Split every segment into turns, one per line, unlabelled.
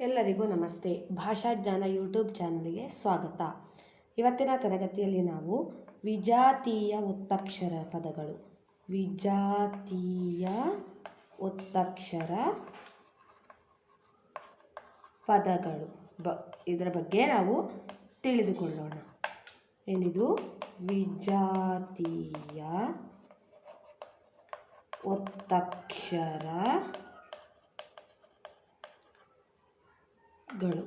ಎಲ್ಲರಿಗೂ ನಮಸ್ತೆ. ಭಾಷಾಜ್ಞಾನ ಯೂಟ್ಯೂಬ್ ಚಾನಲ್ಗೆ ಸ್ವಾಗತ. ಇವತ್ತಿನ ತರಗತಿಯಲ್ಲಿ ನಾವು ವಿಜಾತೀಯ ಒತ್ತಕ್ಷರ ಪದಗಳು. ವಿಜಾತೀಯ ಒತ್ತಕ್ಷರ ಪದಗಳು. ಬ, ಇದರ ಬಗ್ಗೆ ನಾವು ತಿಳಿದುಕೊಳ್ಳೋಣ. ಏನಿದು? ವಿಜಾತೀಯ ಒತ್ತಕ್ಷರ ಗಳು.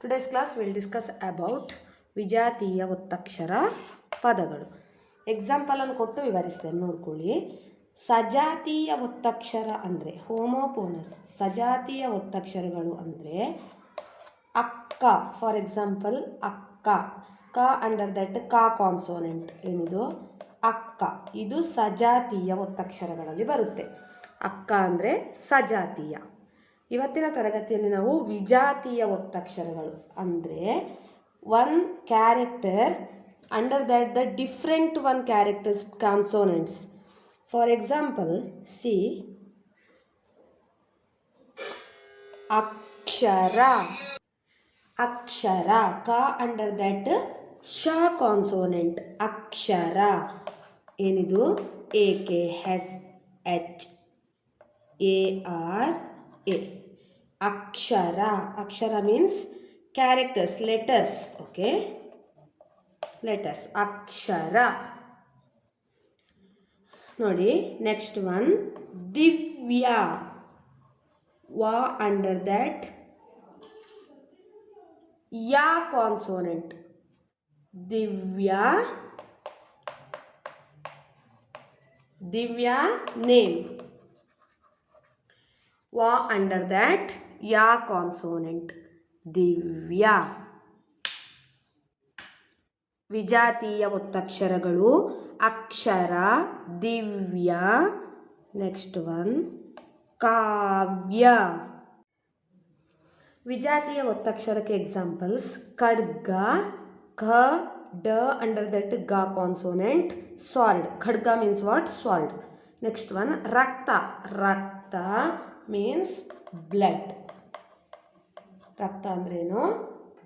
Today's class will discuss about ವಿಜಾತೀಯ ಒತ್ತಕ್ಷರ ಪದಗಳು. ಎಕ್ಸಾಂಪಲನ್ನು ಕೊಟ್ಟು ವಿವರಿಸ್ತೇನೆ, ನೋಡ್ಕೊಳ್ಳಿ. ಸಜಾತೀಯ ಒತ್ತಕ್ಷರ ಅಂದರೆ ಹೋಮೋಪೋನಸ್ ಸಜಾತೀಯ ಒತ್ತಕ್ಷರಗಳು ಅಂದರೆ, ಅಕ್ಕ ಫಾರ್ ಎಕ್ಸಾಂಪಲ್ ಅಕ್ಕ. ಕ ಅಂಡರ್ ದಟ್ ಕ ಕಾನ್ಸೋನೆಂಟ್ ಏನಿದು? ಅಕ್ಕ. ಇದು ಸಜಾತೀಯ ಒತ್ತಕ್ಷರಗಳಲ್ಲಿ ಬರುತ್ತೆ. ಅಕ್ಕ ಅಂದರೆ ಸಜಾತೀಯ. ಇವತ್ತಿನ ತರಗತಿಯಲ್ಲಿ ನಾವು ವಿಜಾತೀಯ ಒತ್ತಕ್ಷರಗಳು ಅಂದರೆ one character under that the different one characters consonants for example C ಅಕ್ಷರ ಅಕ್ಷರ ಕ ಅಂಡರ್ ದ್ಯಾಟ್ ಶ ಕಾನ್ಸೋನೆಂಟ್ ಅಕ್ಷರ ಏನಿದು? A K S H A R A Akshara Akshara means characters letters okay letters ಅಕ್ಷರ ನೋಡಿ ನೆಕ್ಸ್ಟ್ ಒನ್ ದಿವ್ಯ ವಾ under that ಯಾ ಕಾನ್ಸೋನೆಂಟ್ ದಿವ್ಯ ದಿವ್ಯ ನೇಮ್ ವಾ ಅಂಡರ್ ದ್ಯಾಟ್ ಯಾ ಕಾನ್ಸೋನೆಂಟ್? ದಿವ್ಯ. ವಿಜಾತೀಯ ಒತ್ತಕ್ಷರಗಳು ಅಕ್ಷರ, ದಿವ್ಯ. Next one. ಕಾವ್ಯ. ವಿಜಾತೀಯ ಒತ್ತಕ್ಷರಕ್ಕೆ ಎಕ್ಸಾಂಪಲ್ಸ್ ಖಡ್ಗ, ಖ, ಡ ಅಂಡರ್ ದಟ್ ಗ ಕಾನ್ಸೋನೆಂಟ್, ಸಾಲ್ಡ್. ಖಡ್ಗ means what? Sword. Next one, ರಕ್ತ. ರಕ್ತ ಮೀನ್ಸ್ ಬ್ಲಡ್ ರಕ್ತ ಅಂದ್ರೇನು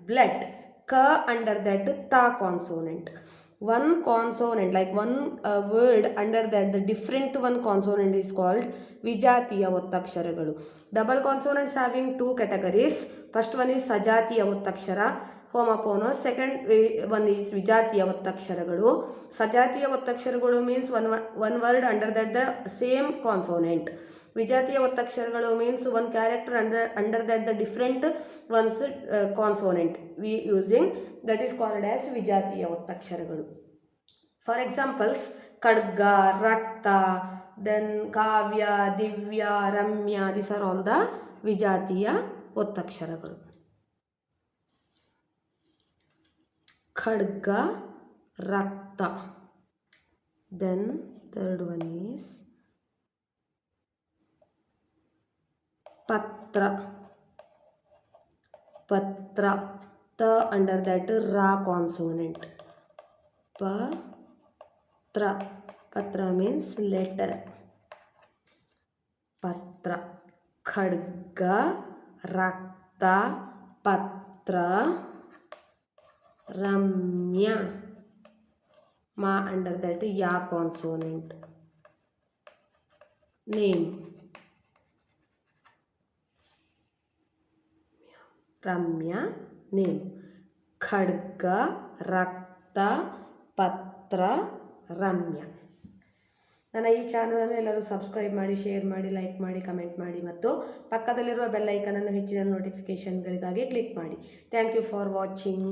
ಬ್ಲಡ್ ಕ ಅಂಡರ್ ದಟ್ ತ consonant one consonant like one word under that the different one consonant is called ವಿಜಾತೀಯ ಒತ್ತಕ್ಷರಗಳು. Double consonants having two categories first one is ಸಜಾತಿಯ ಒತ್ತಕ್ಷರ ಹೋಮಪೋನೋ second one is ವಿಜಾತಿಯ ಒತ್ತಕ್ಷರಗಳು. ಸಜಾತಿಯ ಒತ್ತಕ್ಷರಗಳು means one one word under that the same consonant. ವಿಜಾತಿಯ ಒತ್ತಕ್ಷರಗಳು means one character under under that the different ones consonant. We using, that is called as ವಿಜಾತಿಯ ಒತ್ತಕ್ಷರಗಳು. For examples, ಖಡ್ಗ, ರಕ್ತ, then, ಕಾವ್ಯ, ದಿವ್ಯ, ರಮ್ಯ, this are all the ವಿಜಾತೀಯ ಒತ್ತಕ್ಷರಗಳು. ಖಡ್ಗ, ರಕ್ತ. Then third one is ಪತ್ರ. ಪತ್ರ. ತ ಅಂಡರ್ ದ್ಯಾಟ್ ರಾ ಕಾನ್ಸೋನೆಂಟ್ ಪತ್ರ. ಪತ್ರ ಮೀನ್ಸ್ ಲೆಟರ್ ಪತ್ರ. ಖಡ್ಗ ರಕ್ತ ಪತ್ರ ರಮ್ಯ ಮಾ ಅಂಡರ್ ದ್ಯಾಟ್ ಯಾ ಕಾನ್ಸೋನೆಂಟ್ ನೇಮ್ ರಮ್ಯ ನೇಮ್ ಖಡ್ಗ ರಕ್ತ ಪತ್ರ ರಮ್ಯ ನನ್ನ ಈ ಚಾನಲನ್ನು ಎಲ್ಲರೂ ಸಬ್ಸ್ಕ್ರೈಬ್ ಮಾಡಿ, ಶೇರ್ ಮಾಡಿ, ಲೈಕ್ ಮಾಡಿ, ಕಮೆಂಟ್ ಮಾಡಿ ಮತ್ತು ಪಕ್ಕದಲ್ಲಿರುವ ಬೆಲ್ ಐಕನನ್ನು ಹೆಚ್ಚಿನ ನೋಟಿಫಿಕೇಷನ್ಗಳಿಗಾಗಿ ಕ್ಲಿಕ್ ಮಾಡಿ. Thank you for watching.